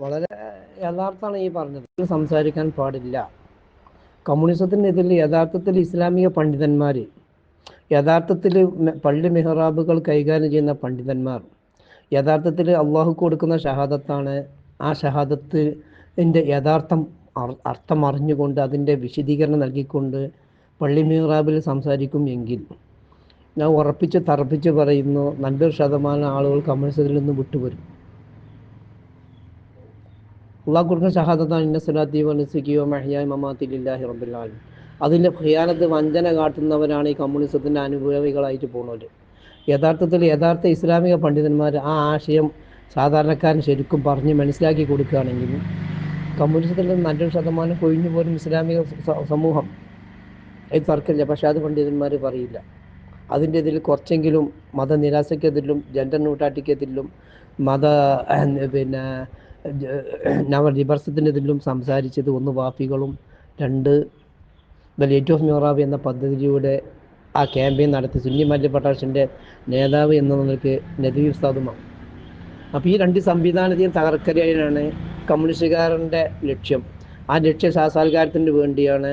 വളരെ യഥാർത്ഥമാണ് ഈ പറഞ്ഞത്. സംസാരിക്കാൻ പാടില്ല. കമ്മ്യൂണിസത്തിനെതിരിൽ യഥാർത്ഥത്തിൽ ഇസ്ലാമിക പണ്ഡിതന്മാർ യഥാർത്ഥത്തിൽ പള്ളി മെഹ്റാബുകൾ കൈകാര്യം ചെയ്യുന്ന പണ്ഡിതന്മാർ യഥാർത്ഥത്തിൽ അള്ളാഹു കൊടുക്കുന്ന ഷഹാദത്താണ്. ആ ഷഹാദത്തിന്റെ യഥാർത്ഥം അർ- അർത്ഥം അറിഞ്ഞുകൊണ്ട് അതിന്റെ വിശദീകരണം നൽകിക്കൊണ്ട് പള്ളി മെഹ്റാബിൽ സംസാരിക്കും എങ്കിൽ. ഞാൻ ഉറപ്പിച്ച് തറപ്പിച്ച് പറയുന്നു നല്ലൊരു ശതമാനം ആളുകൾ കമ്മ്യൂണിസത്തിൽ നിന്ന് വിട്ടുവരും. അള്ളാഹ് കൊടുക്കുന്ന ഷഹാദത്താണ് ഇന്ന സ്വലാത്തി വനസുഖിയോ മഹിയായ മമാത്തിലില്ലാഹി റബ്ബുല്ലാലും അതിന്റെ ഭയാനത്ത് വഞ്ചന കാട്ടുന്നവരാണ് ഈ കമ്മ്യൂണിസത്തിന്റെ അനുഭവികളായിട്ട് പോകുന്നവർ യഥാർത്ഥത്തിൽ യഥാർത്ഥ ഇസ്ലാമിക പണ്ഡിതന്മാർ ആ ആശയം സാധാരണക്കാരൻ ശരിക്കും പറഞ്ഞ് മനസ്സിലാക്കി കൊടുക്കുകയാണെങ്കിൽ കമ്മ്യൂണിസത്തിൽ നിന്ന് നല്ലൊരു ശതമാനം കൊഴിഞ്ഞു പോലും ഇസ്ലാമിക സമൂഹം. അത് തർക്കമില്ല. പക്ഷെ അത് പണ്ഡിതന്മാർ പറയില്ല. അതിന്റെ ഇതിൽ കുറച്ചെങ്കിലും മത മതനിരാസയ്ക്കെതിലും ജെൻഡർ ന്യൂട്രാലിറ്റിക്കെതിലും മത പിന്നെ നവ വിമർശത്തിന്റെ ഇതിലും സംസാരിച്ചത് ഒന്ന് വാഫികളും രണ്ട് ദ ഓഫ് മ്യൂറാബ് എന്ന പദ്ധതിയുടെ ആ ക്യാമ്പയിൻ നടത്തി സുന്നി മല്യ പട്ടാഷിന്റെ നേതാവ് എന്ന നിലയ്ക്ക് നദീ ഉസ്താദുമാണ്. അപ്പോൾ ഈ രണ്ട് സംവിധാനത്തെയും തകർക്കലാണ് കമ്മ്യൂണിസ്റ്റുകാരന്റെ ലക്ഷ്യം. ആ ലക്ഷ്യ സാക്ഷാത്കാരത്തിന് വേണ്ടിയാണ്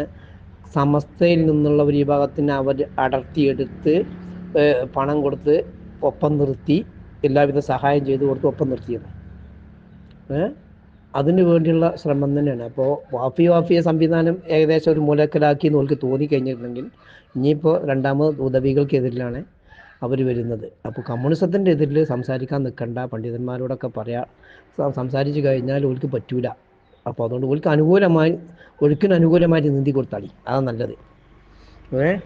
സമസ്തയിൽ നിന്നുള്ള ഒരു വിഭാഗത്തിനെ അവർ അടർത്തിയെടുത്ത് പണം കൊടുത്ത് ഒപ്പം നിർത്തി എല്ലാവിധ സഹായം ചെയ്തു കൊടുത്ത് ഒപ്പം നിർത്തിയത്. അതിനു വേണ്ടിയുള്ള ശ്രമം തന്നെയാണ്. അപ്പോൾ വാഫി വാഫിയ സംവിധാനം ഏകദേശം ഒരു മൂലക്കലാക്കി എന്ന് അവർക്ക് തോന്നിക്കഴിഞ്ഞിട്ടുണ്ടെങ്കിൽ ഇനിയിപ്പോൾ രണ്ടാമത് ഉദവികൾക്കെതിരിലാണ് അവർ വരുന്നത്. അപ്പോൾ കമ്മ്യൂണിസത്തിന്റെ എതിരിൽ സംസാരിക്കാൻ നിൽക്കണ്ട പണ്ഡിതന്മാരോടൊക്കെ പറയാ സംസാരിച്ചു കഴിഞ്ഞാൽ ഓൾക്ക് പറ്റൂല. അപ്പോൾ അതുകൊണ്ട് ഓൾക്ക് അനുകൂലമായി ഒഴുക്കിന് അനുകൂലമായിട്ട് നീന്തി കൊടുത്താളി അതാണ് നല്ലത്. ഏ?